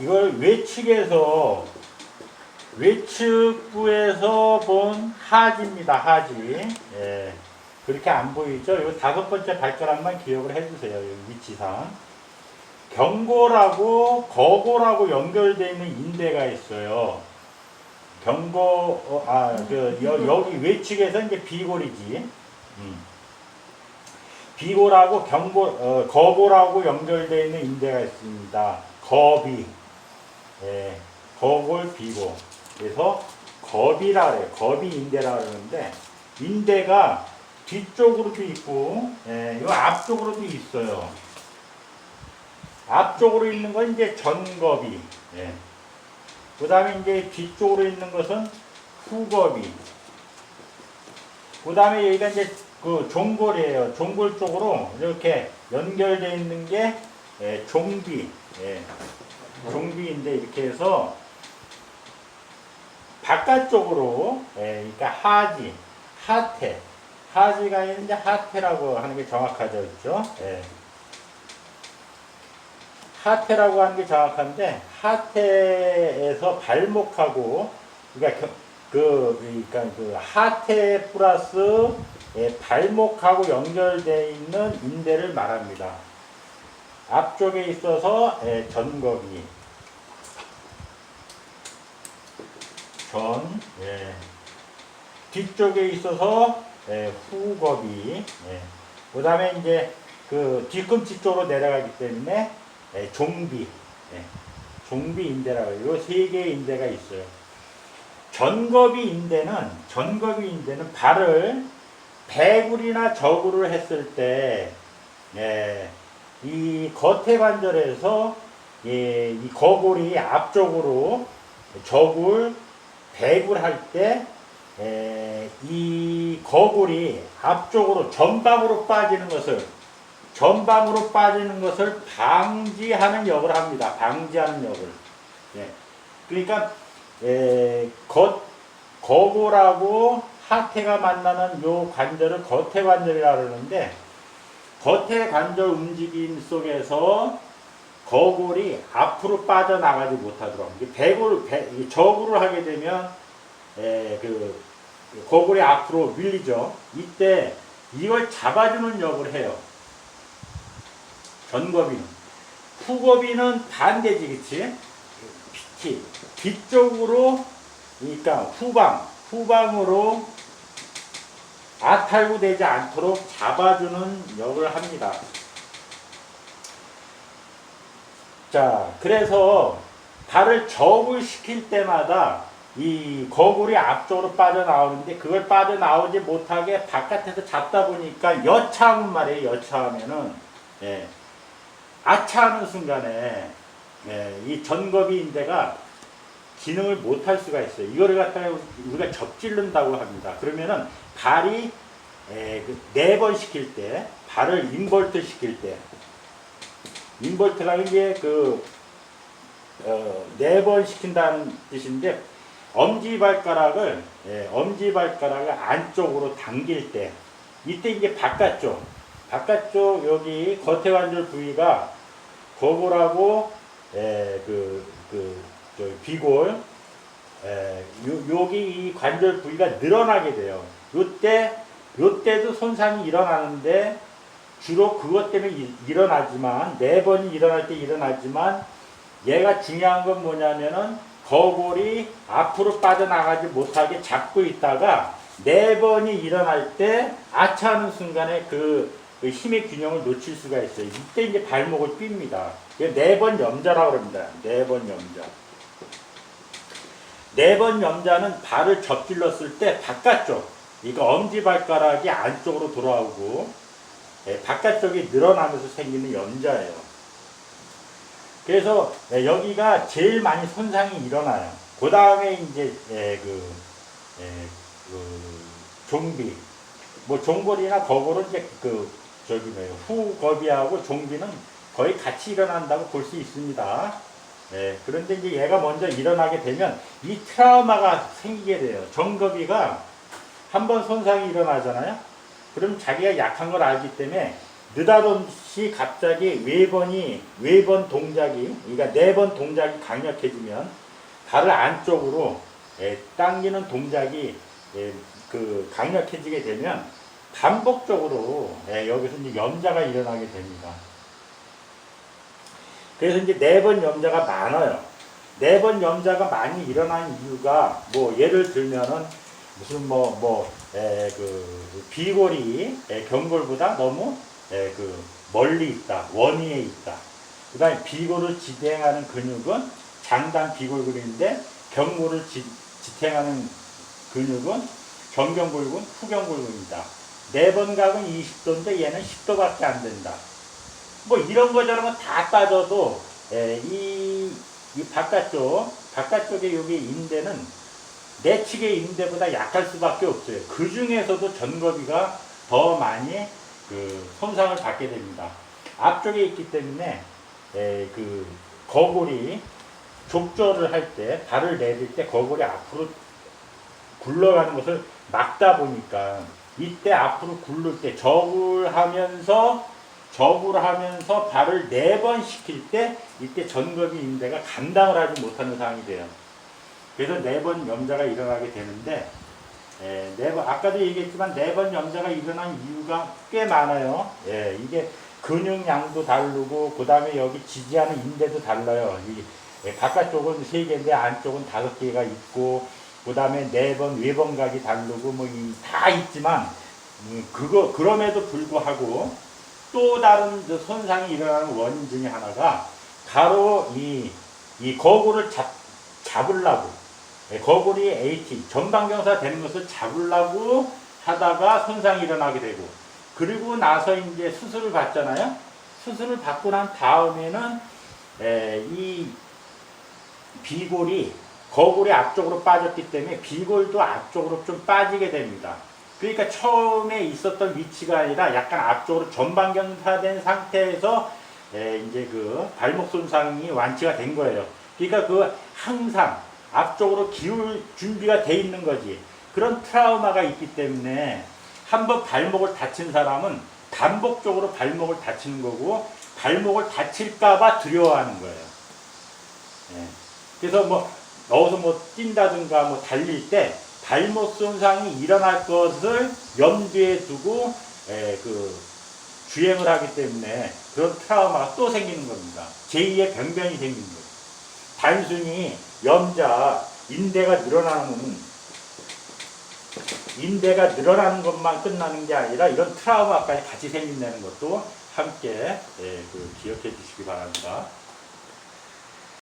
이걸 외측에서 외측부에서 본 하지입니다. 하지. 예. 그렇게 안 보이죠? 이 다섯 번째 발가락만 기억을 해주세요. 이 위치상. 경고라고 거고라고 연결되어 있는 인대가 있어요. 경고 어, 아그 여기 외측에서 이제 비골이지. 음. 비골하고 경고 어, 거골하고 연결되어 있는 인대가 있습니다. 거비. 예. 거골 비골. 그래서 겁이라 그래요. 겁이 인대라 그러는데 인대가 뒤쪽으로도 있고 예, 요 앞쪽으로도 있어요. 앞쪽으로 있는 건 이제 전겁이. 예. 그 다음에 이제 뒤쪽으로 있는 것은 후겁이. 그 다음에 여기가 이제 그 종골이에요. 종골 쪽으로 이렇게 연결되어 있는 게 예, 종비. 예. 종비인데 이렇게 해서 바깥쪽으로 예, 그러니까 하지, 하태, 하지가 있는데 하태라고 하는 게 정확하죠, 그렇죠? 예. 하태라고 하는 게 정확한데 하태에서 발목하고 그러니까 그, 그 그러니까 그 하태 플러스 예, 발목하고 연결되어 있는 인대를 말합니다. 앞쪽에 있어서 예, 전거기 전 예. 뒤쪽에 있어서 예, 후겁이 예. 그 다음에 이제 그 뒤꿈치 쪽으로 내려가기 때문에 예, 종비 예. 종비 인대라고 해요. 요세 개의 인대가 있어요. 전겁이 인대는 전겁이 인대는 발을 배굴이나 저굴을 했을 때 예, 이 겉에 관절에서 예, 이 거골이 앞쪽으로 저굴 배굴할 때, 에, 이 거굴이 앞쪽으로 전방으로 빠지는 것을, 전방으로 빠지는 것을 방지하는 역을 합니다. 방지하는 역을. 예. 그러니까, 에, 겉, 거골하고 하태가 만나는 요 관절을 겉에 관절이라 그러는데, 겉에 관절 움직임 속에서 거골이 앞으로 빠져나가지 못하도록 배골 배, 저굴을 하게 되면 에, 그, 그 거골이 앞으로 밀리죠. 이때 이걸 잡아주는 역을 해요. 전거비는 후거비는 반대지, 그치? 뒤 뒤쪽으로 그러니까 후방 후방으로 아탈구 되지 않도록 잡아주는 역을 합니다. 자, 그래서 발을 접을 시킬 때마다 이 거굴이 앞쪽으로 빠져나오는데 그걸 빠져나오지 못하게 바깥에서 잡다 보니까 여차하면 말이에요. 여차하면은 예, 아차하는 순간에 예, 이 전겁이 인대가 기능을 못 할 수가 있어요. 이거를 갖다가 우리가 접질른다고 합니다. 그러면은 발이 예, 그 네번 시킬 때 발을 인벌트 시킬 때 인벌트라는 게 그, 어, 네번 시킨다는 뜻인데, 엄지발가락을, 예, 엄지발가락을 안쪽으로 당길 때, 이때 이제 바깥쪽, 바깥쪽 여기 겉에 관절 부위가 거골하고, 예, 그, 비골, 예, 요, 여기 이 관절 부위가 늘어나게 돼요. 요때, 요때도 손상이 일어나는데, 주로 그것 때문에 일- 일어나지만 네 번이 일어날 때 일어나지만 얘가 중요한 건 뭐냐면은 거골이 앞으로 빠져나가지 못하게 잡고 있다가 네 번이 일어날 때 아차하는 순간에 그, 그 힘의 균형을 놓칠 수가 있어요. 이때 이제 발목을 삱니다. 네 번 염자라고 합니다. 네 번 염자. 네 번 염자는 발을 접질렀을 때 바깥쪽, 이거 엄지발가락이 안쪽으로 돌아오고 예, 바깥쪽이 늘어나면서 생기는 염자예요. 그래서 예, 여기가 제일 많이 손상이 일어나요. 그 다음에 이제 예, 그, 예, 그 종비, 뭐 종골이나 거골은 이제 그 저기 뭐예요 후거비하고 종비는 거의 같이 일어난다고 볼 수 있습니다. 예, 그런데 이제 얘가 먼저 일어나게 되면 이 트라우마가 생기게 돼요. 정거비가 한 번 손상이 일어나잖아요. 그럼 자기가 약한 걸 알기 때문에 느닷없이 갑자기 외번이 외번 동작이 그러니까 네 번 동작이 강력해지면 발을 안쪽으로 예, 당기는 동작이 예, 그 강력해지게 되면 반복적으로 예, 여기서 이제 염자가 일어나게 됩니다. 그래서 이제 네 번 염자가 많아요. 네 번 염자가 많이 일어난 이유가 뭐 예를 들면은 무슨 뭐 뭐 그 비골이 에, 경골보다 너무 에, 그 멀리 있다 원위에 있다. 그다음에 비골을 지탱하는 근육은 장단 비골근인데 경골을 지, 지탱하는 근육은 정경골근, 후경골근이다. 네 번 각은 20도인데 얘는 10도밖에 안 된다. 뭐 이런 거 저런 거다 빠져도 에, 이, 이 바깥쪽 바깥쪽에 여기 인대는 내측의 인대보다 약할 수밖에 없어요. 그 중에서도 전거비가 더 많이 그 손상을 받게 됩니다. 앞쪽에 있기 때문에 에, 그 거골이 족저를 할때 발을 내릴 때 거골이 앞으로 굴러가는 것을 막다 보니까 이때 앞으로 굴릴 때 적을 하면서 적을 하면서 발을 네 번 시킬 때 이때 전거비 인대가 감당을 하지 못하는 상황이 돼요. 그래서 네 번 염자가 일어나게 되는데 예, 네 번, 아까도 얘기했지만 네 번 염자가 일어난 이유가 꽤 많아요. 예, 이게 근육량도 다르고 그 다음에 여기 지지하는 인대도 달라요. 이, 예, 바깥쪽은 세 개인데 안쪽은 다섯 개가 있고 그 다음에 네 번 외번각이 다르고 뭐 다 있지만 음, 그거 그럼에도 불구하고 또 다른 저 손상이 일어나는 원인 중에 하나가 바로 이, 이 거구를 잡, 잡으려고 예, 거구리 AT 전방경사 되는 것을 잡으려고 하다가 손상이 일어나게 되고 그리고 나서 이제 수술을 받잖아요. 수술을 받고 난 다음에는 에, 이 비골이 거골이 앞쪽으로 빠졌기 때문에 비골도 앞쪽으로 좀 빠지게 됩니다. 그러니까 처음에 있었던 위치가 아니라 약간 앞쪽으로 전방경사된 상태에서 에, 이제 그 발목 손상이 완치가 된 거예요. 그러니까 그 항상 앞쪽으로 기울 준비가 돼 있는 거지. 그런 트라우마가 있기 때문에 한 번 발목을 다친 사람은 반복적으로 발목을 다치는 거고 발목을 다칠까봐 두려워하는 거예요. 예. 그래서 뭐 넣어서 뭐 뛴다든가 뭐 달릴 때 발목 손상이 일어날 것을 염두에 두고 에, 그 주행을 하기 때문에 그런 트라우마가 또 생기는 겁니다. 제2의 병변이 생기는 거예요. 단순히 염자 인대가 늘어나는 인대가 늘어나는 것만 끝나는 게 아니라 이런 트라우마까지 같이 생긴다는 것도 함께 예, 그 기억해 주시기 바랍니다.